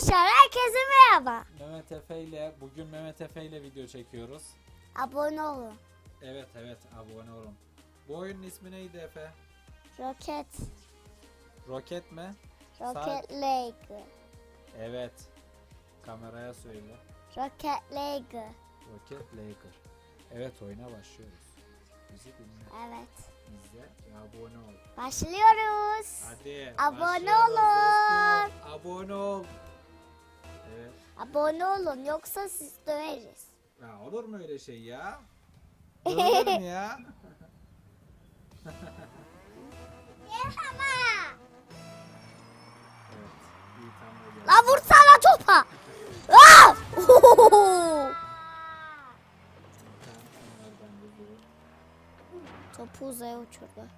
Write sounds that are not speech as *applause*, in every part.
Arkadaşlar herkese merhaba. Mehmet Efe ile bugün Mehmet Efe ile video çekiyoruz. Abone olun. Evet evet abone olun. Bu oyunun ismi neydi Efe? Roket. Roket mi? Rocket League. Evet. Kameraya söyle. Rocket League. Rocket Laker. Evet oyuna başlıyoruz. Bizi dinle, Evet. izle ve abone ol. Başlıyoruz. Hadi. Abone başlıyoruz olun. dostum. Abone ol. Evet. Abone olun yoksa siz döveriz. Ya olur mu öyle şey ya? Mu ya? *laughs* Evet. iyi tamam. geldi. La vursana topa. Aa! Ohohoho! Tamam, onlardan geliyor. Topu uzaya uçurdu. Ama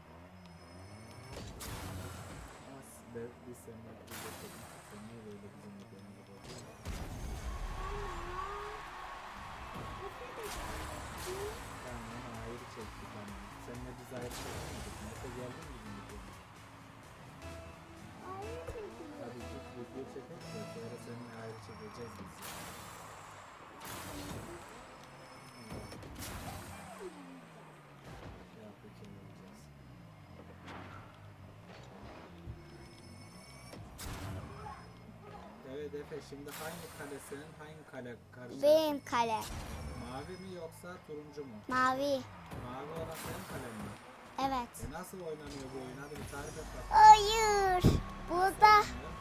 be- biz seninle bir yapalım. Sen niye böyle bizim Tamam onu ayrı çektik ama. Seninle biz ayrı çekmedik. Mete geldin mi bizim videomuza? Hadi git video çekelim de sonra seninle ayrı çekeceğiz biz. Ya peki olacağız. Evet Efe şimdi hangi kale senin hangi kale karşı? Benim kale. Mavi mi yoksa turuncu mu? Mavi. Mavi olan senin kalen mi? Evet. E nasıl oynanıyor bu oyun? Hadi bir tarif et bakalım. Hayır. Burada Oynuyor.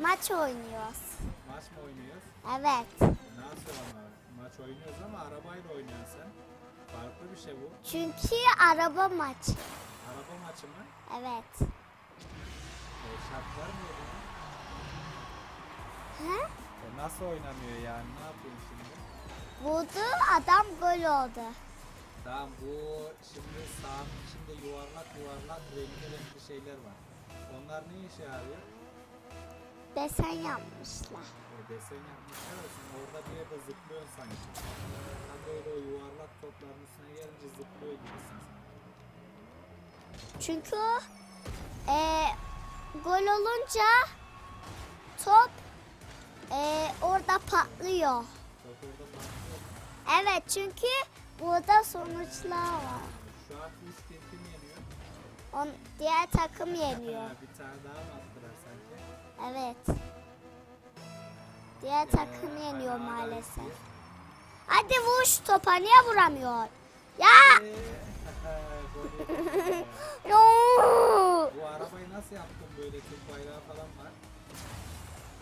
maç oynuyoruz. Maç mı oynuyoruz? Evet. E nasıl ama? Maç oynuyoruz ama arabayla oynuyorsun sen. Farklı bir şey bu. Çünkü araba maç. Araba maçı mı? Evet. E, şartlar mı bunun? He? E nasıl oynanıyor yani? Ne yapayım şimdi? Vurdu adam gol oldu. Tamam bu şimdi sahanın içinde yuvarlak yuvarlak renkli renkli şeyler var. Onlar ne işe yarıyor? Desen yapmışlar. E, desen yapmışlar da sen orada bir yerde zıplıyorsun sanki. Tam böyle o yuvarlak topların üstüne gelince zıplıyor gibisin. Çünkü e, gol olunca top e, orada patlıyor. Evet çünkü burada sonuçlar var. Şu an bir kim yeniyor? On, diğer takım yeniyor. Ha, bir tane daha mı attılar sanki? Evet. Diğer takım Ee, yeniyor hala maalesef. Hadi vur şu topa niye vuramıyor? Ya! Eee, gol yedik. No! Bu arabayı nasıl yaptın böyle Türk bayrağı falan var?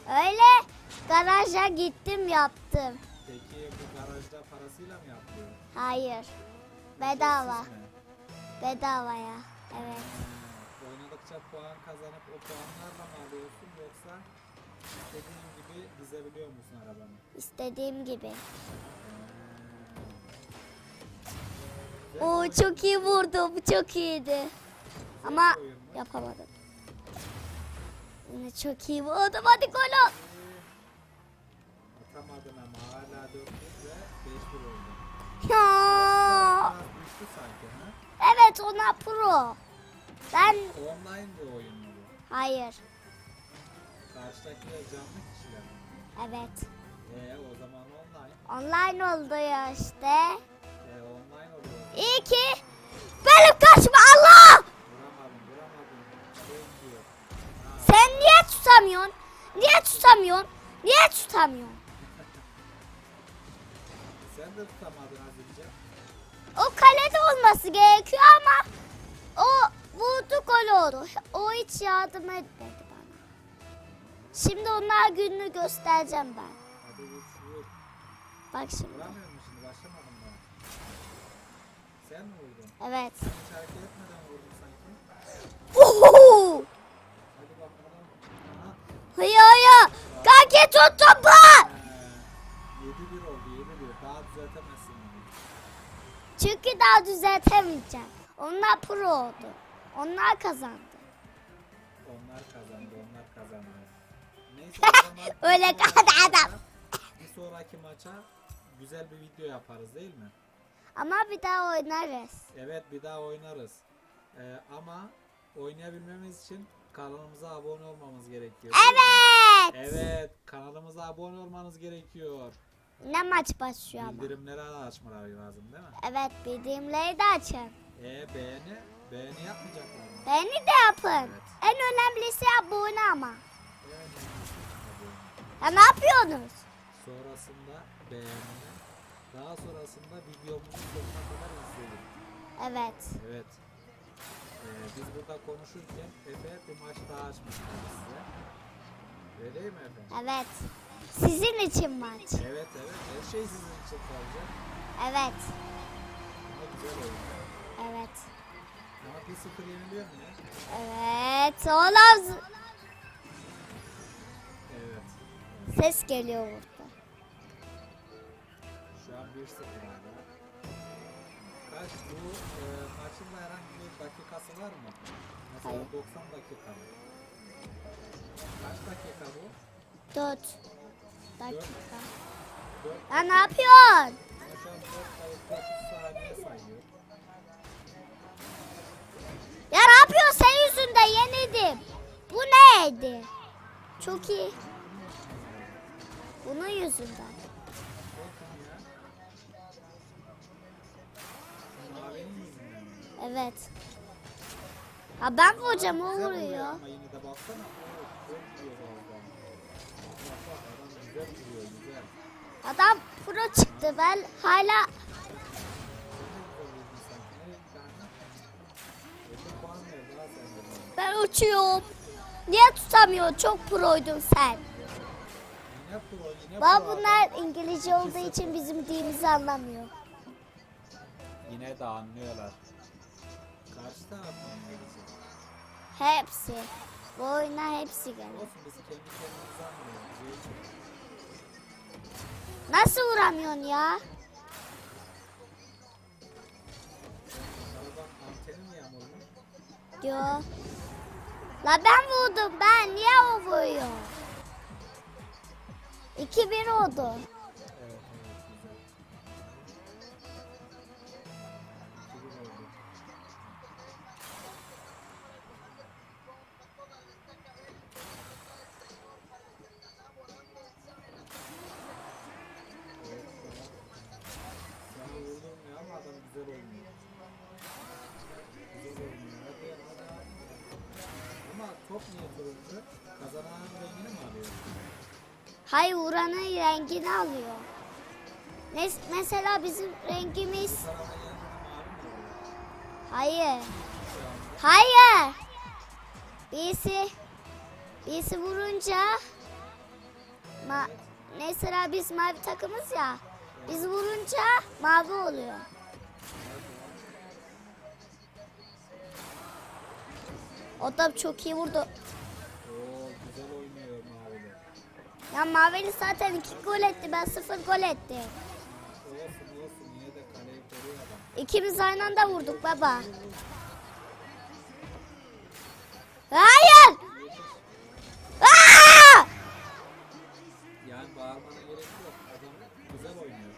Öyle garaja gittim yaptım. Peki bu garajda parasıyla mı yapılıyor? Hayır. Bedava. Ücretsiz mi? Bedavaya. Evet. Oynadıkça puan kazanıp o puanlarla mı alıyorsun yoksa istediğin gibi dizebiliyor musun arabanı? İstediğim gibi. Oo çok iyi vurdu. Bu çok iyiydi. Ama yapamadım. Yine çok iyi vurdum. Hadi gol ol. Atamadın ama hala 4 ve 5 1 oldu. Ya. Düştü sanki ha? Evet ona pro. Ben Online bir oyun mu bu? hayır. Karşıdakiler canlı kişiler mi? Evet. Ee, o zaman online. Online oldu ya işte. Ee, online oluyor. İyi ki benim kaçma Allah. Vuramadım, vuramadım. Sen niye tutamıyorsun? Niye tutamıyorsun? Niye tutamıyorsun? Sen de tutamadın az önce. O kalede olması gerekiyor ama o vurdu gol oldu. O hiç yardım etmedi bana. Şimdi onlar gününü göstereceğim ben. Hadi vur, vur. Bak şimdi. Vuramıyor musun şimdi? Başlamadım daha. Sen mi vurdun? Evet. Hiç hareket etmeden vurdun sanki. Oho! Hadi bakalım. Aha. Hayır hayır. Kanki tut topu. Ee, 7-1 oldu 7-1. Daha düzeltemezsin bunu. Çünkü daha düzeltemeyeceğim. Onlar pro oldu. Onlar kazandı. Onlar kazandı, onlar kazandı. Neyse o *laughs* zaman bir Öyle sonraki kaldı adam. maça- *laughs* Bir sonraki maça güzel bir video yaparız değil mi? Ama bir daha oynarız. Evet bir daha oynarız. Ee, ama oynayabilmemiz için kanalımıza abone olmamız gerekiyor. değil mi? Evet. Evet kanalımıza abone olmanız gerekiyor. Ne maç başlıyor ama. Bildirimleri açmaları lazım değil mi? Evet bildirimleri de açın. E beğeni, beğeni yapmayacaklar mı? Beni de yapın. Evet. En önemlisi abone ama. Yani. Ya ne yapıyorsunuz? Sonrasında beğeni, daha sonrasında videomuzu sonuna kadar izleyin. Evet. Evet. Ee, biz burada konuşurken Efe bir maç daha açmışlar size. Öyle değil mi Efe? Evet. Sizin için maç. Evet evet her şey sizin için kalacak. Evet. Ama güzel oyun. Evet. Ama 1-0 yeniliyor mu ya? Evet. Oğlum Evet. ses geliyor burada. Şu an 1-0 hala. Kaç bu e, maçın da herhangi bir dakikası var mı? Mesela Hayır. 90 dakika mı? Kaç dakika bu? 4 dakika. 4 Ya ne yapıyorsun? Şu an 4 dakika 30 saniye sayıyor. Ya ne yapıyorsun? Sen yüzünden yenildim. Bu neydi? Çok iyi. Bunun yüzünden. Evet. Ha ben vuracağım o vuruyor vuruyor. Ama yine de baksana. Oo, Çok vuruyor valla. Bak bak adam güzel vuruyor güzel. Adam pro çıktı ben hala ben uçuyorum. Niye tutamıyor? Çok proydun sen. Bak bunlar. İngilizce olduğu için bizim dilimizi anlamıyor. Yine de anlıyorlar. Karşı taraf mı İngilizce? Hepsi. Bu oyuna hepsi gelir. Olsun biz kendi kendimizi anlıyoruz. Nasıl vuramıyorsun ya? Diyor. La ben vurdum ben. Niye o vuruyor? 2-1 oldu. Güzel oynuyor. Rengini alıyor? Hayır vuranın rengini alıyor. Mes- mesela bizim rengimiz... Hayır. Hayır. Birisi birisi vurunca ma mesela biz mavi takımız ya. Biz vurunca mavi oluyor. O da çok iyi vurdu. Oo güzel oynuyor maviler. Ya mavili zaten iki gol etti. Ben sıfır gol ettim. Olsun olsun yine de kaleyi koruyor adam. İkimiz aynı anda vurduk baba. Hayır! Aa! Yani bağırmana gerek yok. Adam güzel oynuyor.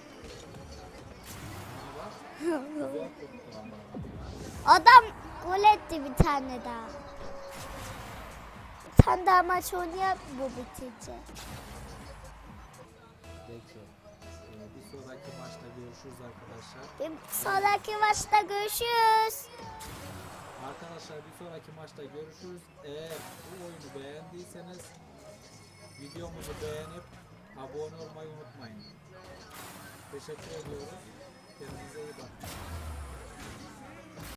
Ama bak güzel tuttu ama. Adam gol etti bir tane daha. Tane daha maç oynayalım bu bitince. Peki. Ee, bir sonraki maçta görüşürüz arkadaşlar. Bir sonraki maçta görüşürüz. Arkadaşlar bir sonraki maçta görüşürüz. Eğer bu oyunu beğendiyseniz videomuzu beğenip abone olmayı unutmayın. Teşekkür ediyoruz. Kendinize iyi bakın.